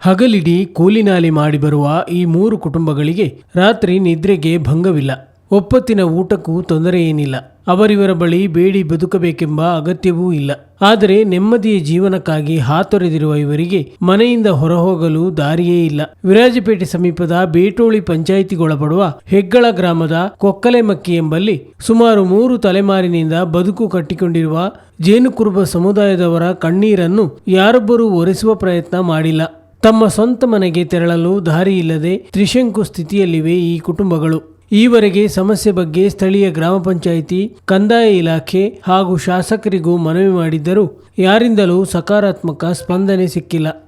ಹಗಲಿಡೀ ಕೂಲಿನಾಲಿ ಮಾಡಿ ಬರುವ ಈ ಮೂರು ಕುಟುಂಬಗಳಿಗೆ ರಾತ್ರಿ ನಿದ್ರೆಗೆ ಭಂಗವಿಲ್ಲ. ಒಪ್ಪತ್ತಿನ ಊಟಕ್ಕೂ ತೊಂದರೆ ಏನಿಲ್ಲ. ಅವರಿವರ ಬಳಿ ಬೇಡಿ ಬದುಕಬೇಕೆಂಬ ಅಗತ್ಯವೂ ಇಲ್ಲ. ಆದರೆ ನೆಮ್ಮದಿಯ ಜೀವನಕ್ಕಾಗಿ ಹಾತೊರೆದಿರುವ ಇವರಿಗೆ ಮನೆಯಿಂದ ಹೊರಹೋಗಲು ದಾರಿಯೇ ಇಲ್ಲ. ವಿರಾಜಪೇಟೆ ಸಮೀಪದ ಬೇಟೋಳಿ ಪಂಚಾಯಿತಿಗೊಳಪಡುವ ಹೆಗ್ಗಳ ಗ್ರಾಮದ ಕೊಕ್ಕಲೆಮಕ್ಕಿ ಎಂಬಲ್ಲಿ ಸುಮಾರು ಮೂರು ತಲೆಮಾರಿನಿಂದ ಬದುಕು ಕಟ್ಟಿಕೊಂಡಿರುವ ಜೇನುಕುರುಬ ಸಮುದಾಯದವರ ಕಣ್ಣೀರನ್ನು ಯಾರೊಬ್ಬರೂ ಒರೆಸುವ ಪ್ರಯತ್ನ ಮಾಡಿಲ್ಲ. ತಮ್ಮ ಸ್ವಂತ ಮನೆಗೆ ತೆರಳಲು ದಾರಿಯಿಲ್ಲದೆ ತ್ರಿಶಂಕು ಸ್ಥಿತಿಯಲ್ಲಿವೆ ಈ ಕುಟುಂಬಗಳು. ಈವರೆಗೆ ಸಮಸ್ಯೆ ಬಗ್ಗೆ ಸ್ಥಳೀಯ ಗ್ರಾಮ ಪಂಚಾಯಿತಿ, ಕಂದಾಯ ಇಲಾಖೆ ಹಾಗೂ ಶಾಸಕರಿಗೂ ಮನವಿ ಮಾಡಿದ್ದರೂ ಯಾರಿಂದಲೂ ಸಕಾರಾತ್ಮಕ ಸ್ಪಂದನೆ ಸಿಕ್ಕಿಲ್ಲ.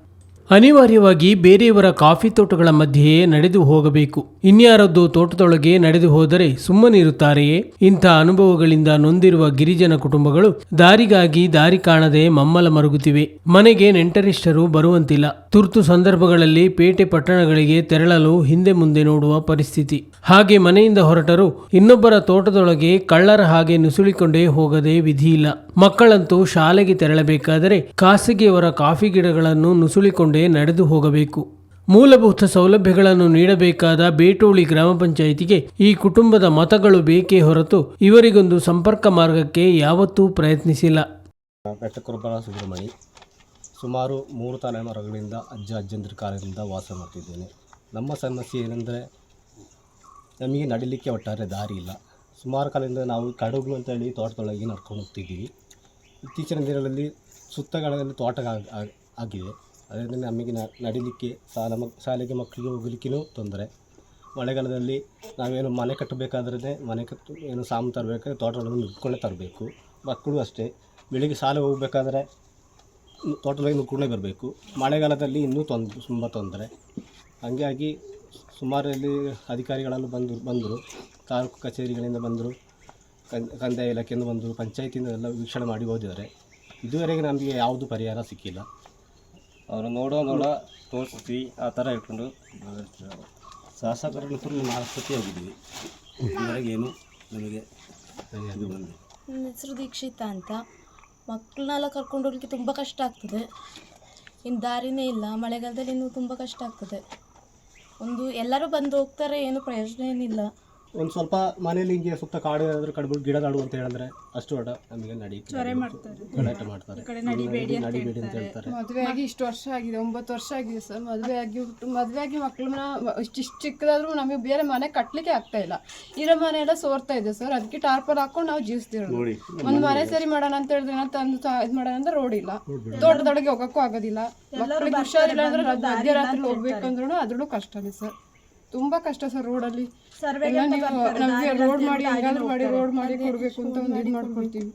ಅನಿವಾರ್ಯವಾಗಿ ಬೇರೆಯವರ ಕಾಫಿ ತೋಟಗಳ ಮಧ್ಯೆಯೇ ನಡೆದು ಹೋಗಬೇಕು. ಇನ್ಯಾರದ್ದು ತೋಟದೊಳಗೆ ನಡೆದು ಹೋದರೆ ಸುಮ್ಮನಿರುತ್ತಾರೆಯೇ ಇಂಥ ಅನುಭವಗಳಿಂದ ನೊಂದಿರುವ ಗಿರಿಜನ ಕುಟುಂಬಗಳು ದಾರಿಗಾಗಿ ದಾರಿ ಕಾಣದೆ ಮಮ್ಮಲ ಮರುಗುತ್ತಿವೆ. ಮನೆಗೆ ನೆಂಟರಿಷ್ಟರು ಬರುವಂತಿಲ್ಲ. ತುರ್ತು ಸಂದರ್ಭಗಳಲ್ಲಿ ಪೇಟೆ ಪಟ್ಟಣಗಳಿಗೆ ತೆರಳಲು ಹಿಂದೆ ಮುಂದೆ ನೋಡುವ ಪರಿಸ್ಥಿತಿ. ಹಾಗೆ ಮನೆಯಿಂದ ಹೊರಟರು ಇನ್ನೊಬ್ಬರ ತೋಟದೊಳಗೆ ಕಳ್ಳರ ಹಾಗೆ ನುಸುಳಿಕೊಂಡೇ ಹೋಗದೆ ವಿಧಿಯಿಲ್ಲ. ಮಕ್ಕಳಂತೂ ಶಾಲೆಗೆ ತೆರಳಬೇಕಾದರೆ ಖಾಸಗಿಯವರ ಕಾಫಿ ಗಿಡಗಳನ್ನು ನುಸುಳಿಕೊಂಡೇ ನಡೆದು ಹೋಗಬೇಕು. ಮೂಲಭೂತ ಸೌಲಭ್ಯಗಳನ್ನು ನೀಡಬೇಕಾದ ಬೇಟೋಳಿ ಗ್ರಾಮ ಪಂಚಾಯಿತಿಗೆ ಈ ಕುಟುಂಬದ ಮತಗಳು ಬೇಕೇ ಹೊರತು ಇವರಿಗೊಂದು ಸಂಪರ್ಕ ಮಾರ್ಗಕ್ಕೆ ಯಾವತ್ತೂ ಪ್ರಯತ್ನಿಸಿಲ್ಲ. ಸುಬ್ರಹ್ಮಣಿ ಸುಮಾರು ಮೂರು ತಲೆಮಾರುಗಳಿಂದ ಅಜ್ಜ ಅಜ್ಜಂದ್ರ ಕಾಲದಿಂದ ವಾಸ ಮಾಡ್ತಿದ್ದೇನೆ. ನಮ್ಮ ಸಮಸ್ಯೆ ಏನೆಂದರೆ ನಮಗೆ ನಡಿಲಿಕ್ಕೆ ಒಟ್ಟಾರೆ ದಾರಿ ಇಲ್ಲ. ಸುಮಾರು ಕಾಲದಿಂದ ನಾವು ಕಡುಗಳು ಅಂತೇಳಿ ತೋಟದೊಳಗೆ ನಡ್ಕೊಂಡು ಹೋಗ್ತಿದ್ದೀವಿ. ಇತ್ತೀಚಿನ ದಿನಗಳಲ್ಲಿ ಸುತ್ತಗಳಲ್ಲಿ ತೋಟ ಆಗ್- ಆಗ್- ಆಗಿದೆ. ಅದರಿಂದ ನಮಗೆ ನಡಿಲಿಕ್ಕೆ ಸಾಲ ಮಕ್ ಶಾಲೆಗೆ ಮಕ್ಕಳಿಗೆ ಹೋಗಲಿಕ್ಕೂ ತೊಂದರೆ. ಮಳೆಗಾಲದಲ್ಲಿ ನಾವೇನು ಮನೆ ಕಟ್ಟಬೇಕಾದ್ರೆ ಮನೆ ಕಟ್ಟು, ಏನು ಸಾಮಾನು ತರಬೇಕಾದ್ರೆ ತೋಟದೊಳಗೆ ನುಡ್ಕೊಳ್ಳೇ ತರಬೇಕು. ಮಕ್ಕಳು ಅಷ್ಟೇ. ಬೆಳಿಗ್ಗೆ ಶಾಲೆ ಹೋಗಬೇಕಾದ್ರೆ ತೋಟದೊಳಗೆ ನುಡ್ಕೊಂಡೇ ಬರಬೇಕು. ಮಳೆಗಾಲದಲ್ಲಿ ಇನ್ನೂ ತೊಂದರೆ ತುಂಬ ತೊಂದರೆ. ಹಾಗಾಗಿ ಸುಮಾರಲ್ಲಿ ಅಧಿಕಾರಿಗಳೆಲ್ಲ ಬಂದು, ಬಂದರು. ತಾಲೂಕು ಕಚೇರಿಗಳಿಂದ ಬಂದರು ಕಂದಾಯ ಇಲಾಖೆಯಿಂದ ಬಂದರು ಪಂಚಾಯತಿಯಿಂದ ಎಲ್ಲ ವೀಕ್ಷಣೆ ಮಾಡಿ ಹೋದಿದ್ದಾರೆ ಇದುವರೆಗೆ ನಮಗೆ ಯಾವುದು ಪರಿಹಾರ ಸಿಕ್ಕಿಲ್ಲ. ಅವರು ನೋಡೋ ನೋಡ ತೋರಿಸ್ತೀವಿ ಆ ಥರ ಇಟ್ಕೊಂಡು ಶಾಸಕರನ್ನು ಕೂಡ ನಾಲ್ಕು ಸತಿ ಹೋಗಿದ್ದೀವಿ. ಇದುವರೆಗೇನು ನಮಗೆ ನನ್ನ ಹೆಸರು ದೀಕ್ಷಿತ ಅಂತ. ಮಕ್ಕಳನ್ನೆಲ್ಲ ಕರ್ಕೊಂಡು ಹೋಗ್ಲಿಕ್ಕೆ ತುಂಬ ಕಷ್ಟ ಆಗ್ತದೆ. ಇನ್ನು ದಾರಿನೇ ಇಲ್ಲ. ಮಳೆಗಾಲದಲ್ಲಿ ಇನ್ನೂ ತುಂಬ ಕಷ್ಟ ಆಗ್ತದೆ. ಒಂದು ಎಲ್ಲರೂ ಬಂದು ಹೋಗ್ತಾರೆ ಏನು ಪ್ರಯೋಜನ ಏನಿಲ್ಲ. ಒಂದು ಸ್ವಲ್ಪ ಮನೇಲಿ ಹಿಂಗೆ ಸುತ್ತ ಕಾಡು ಏನಾದರೂ ಕಡ್ಬು ಗಿಡ ನಾಡು ಅಂತ ಹೇಳಿದ್ರೆ ಅಷ್ಟು ಅಡ ನಮಗೆ ನಡಿ ಗಲಾಟೆ ಮಾಡ್ತಾರೆ. ನಡಿಬೇಡಿ ಅಂತ ಹೇಳ್ತಾರೆ. ಮದುವೆ ಆಗಿ ಇಷ್ಟು ವರ್ಷ ಆಗಿದೆ ಒಂಬತ್ತು ವರ್ಷ ಆಗಿದೆ ಸರ್. ಮದುವೆ ಆಗಿ ಹುಟ್ಟು ಮದುವೆ ಆಗಿ ಮಕ್ಕಳನ್ನ ಇಷ್ಟು ಇಷ್ಟು ಚಿಕ್ಕದಾದ್ರೂ ನಮಗೆ ಬೇರೆ ಮನೆ ಕಟ್ಟಲಿಕ್ಕೆ ಆಗ್ತಾ ಇಲ್ಲ. ಇರೋ ಮನೆ ಎಲ್ಲ ಸೋರ್ತಾ ಇದೆ ಸರ್. ಅದಕ್ಕೆ ಟಾರ್ಪಲ್ ಹಾಕೊಂಡು ನಾವು ಜೀವಿಸ್ತಿರೋದು. ಒಂದು ಮನೆ ಸರಿ ಮಾಡೋಣ ಅಂತ ಹೇಳಿದ್ರೆ ಏನೋ ತಂದು ಇದು ಮಾಡೋಣ ಅಂದ್ರೆ ರೋಡ್ ಇಲ್ಲ. ತೋಟದೊಳಗೆ ಹೋಗಕ್ಕೂ ಆಗೋದಿಲ್ಲ. ಮಕ್ಕಳಿಗೆ ಹುಷಾರಿಲ್ಲ ಅಂದ್ರೆ ರಾತ್- ಮಧ್ಯರಾತ್ರಿ ಹೋಗ್ಬೇಕಂದ್ರೂ ಅದ್ರಲ್ಲೂ ಕಷ್ಟನೇ ಸರ್. ತುಂಬಾ ಕಷ್ಟ ಸರ್ ರೋಡಲ್ಲಿ. ಎಲ್ಲ ನೀವು ನಮಗೆ ರೋಡ್ ಮಾಡಿ ಹೆಂಗಾದ್ರೂ ಮಾಡಿ ರೋಡ್ ಮಾಡಿ ಕೊಡ್ಬೇಕು ಅಂತ ಒಂದು ಇದು ಮಾಡ್ಕೊಳ್ತೀವಿ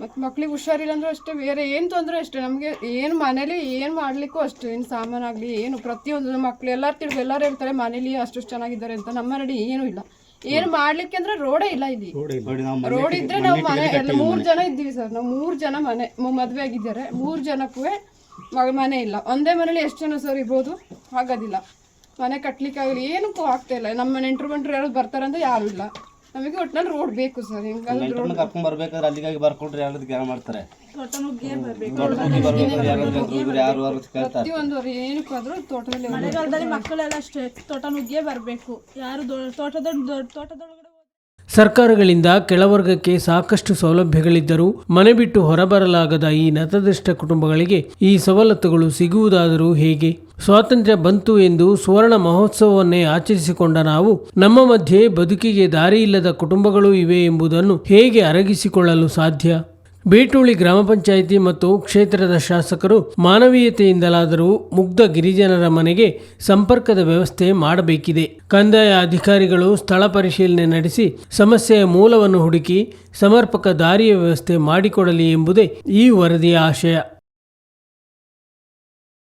ಮತ್ತು ಮಕ್ಳಿಗೆ ಹುಷಾರಿಲ್ಲ ಅಂದ್ರೂ ಅಷ್ಟೇ ಬೇರೆ ಏನು ತೊಂದರೆ ಅಷ್ಟೇ ನಮಗೆ ಏನು ಮನೇಲಿ ಏನು ಮಾಡ್ಲಿಕ್ಕೂ ಅಷ್ಟೇ ಏನು ಸಾಮಾನಾಗಲಿ ಏನು ಪ್ರತಿಯೊಂದು ಮಕ್ಳು ಎಲ್ಲರೂ ತಿಳಿದು ಎಲ್ಲರೂ ಹೇಳ್ತಾರೆ ಮನೇಲಿ ಅಷ್ಟು ಚೆನ್ನಾಗಿದ್ದಾರೆ ಅಂತ ನಮ್ಮ ನಡಿ ಏನೂ ಇಲ್ಲ. ಏನು ಮಾಡ್ಲಿಕ್ಕೆ ಅಂದ್ರೆ ರೋಡೇ ಇಲ್ಲ ಇಲ್ಲಿ. ರೋಡ್ ಇದ್ರೆ ನಾವು ಮನೆ ಎಲ್ಲ ಮೂರು ಜನ ಇದ್ದೀವಿ ಸರ್ ನಾವು ಮೂರು ಜನ ಮನೆ ಮದುವೆ ಮದ್ವೆ ಆಗಿದ್ದಾರೆ. ಮೂರು ಜನಕ್ಕೂ ಮನೆ ಇಲ್ಲ. ಒಂದೇ ಮನೇಲಿ ಎಷ್ಟು ಜನ ಸರ್ ಇರ್ಬೋದು? ಆಗೋದಿಲ್ಲ ಮನೆ ಕಟ್ಲಿಕ್ಕೆ ಆಗಲಿ ಏನಕ್ಕೂ ಆಗ್ತಾ ಇಲ್ಲ. ನಮ್ಮ ನೆಂಟರು ಬಂಟ್ರು ಯಾರು ಬರ್ತಾರಂತ ಯಾರು ಇಲ್ಲ. ನಮಗೆ ಒಟ್ಟಿನಲ್ಲಿ ರೋಡ್ ಬೇಕು ಸರ್. ಹಿಂಗಾದ್ರೆ ನೆಂಟರನ್ನ ಕರ್ಕೊಂಡ್ ಬರ್ಬೇಕಾದ್ರೆ ಅಲ್ಲಿಗಾಗಿ ಬರ್ಕೊಟ್ರೆ ಯಾರು ಗ್ಯಾರ ಮಾಡ್ತಾರೆ. ತೋಟದಲ್ಲಿ ಬರ್ಬೇಕಾದ್ರೆ ಯಾರಾದ್ರೂ ಇವ್ರು ಯಾರು ಯಾರು ಅಂತ ಕೇಳ್ತಾರೆ. ಪ್ರತಿಯೊಂದು ಏನಕ್ಕೂ ಆದ್ರೂ ತೋಟದಲ್ಲಿ ಮಳೆಗಾಲದಲ್ಲಿ ಮಕ್ಕಳೆಲ್ಲ ಅಷ್ಟೇ ತೋಟ ನುಗ್ಗಿಯೇ ಬರ್ಬೇಕು. ಯಾರು ದೊ- ತೋಟದ ದೊ- ತೋಟದೊಳಗಡೆ ಸರ್ಕಾರಗಳಿಂದ ಕೆಳವರ್ಗಕ್ಕೆ ಸಾಕಷ್ಟು ಸೌಲಭ್ಯಗಳಿದ್ದರೂ ಮನೆ ಬಿಟ್ಟು ಹೊರಬರಲಾಗದ ಈ ನತದೃಷ್ಟ ಕುಟುಂಬಗಳಿಗೆ ಈ ಸವಲತ್ತುಗಳು ಸಿಗುವುದಾದರೂ ಹೇಗೆ? ಸ್ವಾತಂತ್ರ್ಯ ಬಂತು ಎಂದು ಸುವರ್ಣ ಮಹೋತ್ಸವವನ್ನೇ ಆಚರಿಸಿಕೊಂಡ ನಾವು, ನಮ್ಮ ಮಧ್ಯೆ ಬದುಕಿಗೆ ದಾರಿಯಿಲ್ಲದ ಕುಟುಂಬಗಳು ಇವೆ ಎಂಬುದನ್ನು ಹೇಗೆ ಅರಗಿಸಿಕೊಳ್ಳಲು ಸಾಧ್ಯ? ಬೇಟೋಳಿ ಗ್ರಾಮ ಪಂಚಾಯಿತಿ ಮತ್ತು ಕ್ಷೇತ್ರದ ಶಾಸಕರು ಮಾನವೀಯತೆಯಿಂದಲಾದರೂ ಮುಗ್ಧ ಗಿರಿಜನರ ಮನೆಗೆ ಸಂಪರ್ಕದ ವ್ಯವಸ್ಥೆ ಮಾಡಬೇಕಿದೆ. ಕಂದಾಯ ಅಧಿಕಾರಿಗಳು ಸ್ಥಳ ಪರಿಶೀಲನೆ ನಡೆಸಿ ಸಮಸ್ಯೆಯ ಮೂಲವನ್ನು ಹುಡುಕಿ ಸಮರ್ಪಕ ದಾರಿಯ ವ್ಯವಸ್ಥೆ ಮಾಡಿಕೊಡಲಿ ಎಂಬುದೇ ಈ ವರದಿಯ ಆಶಯ.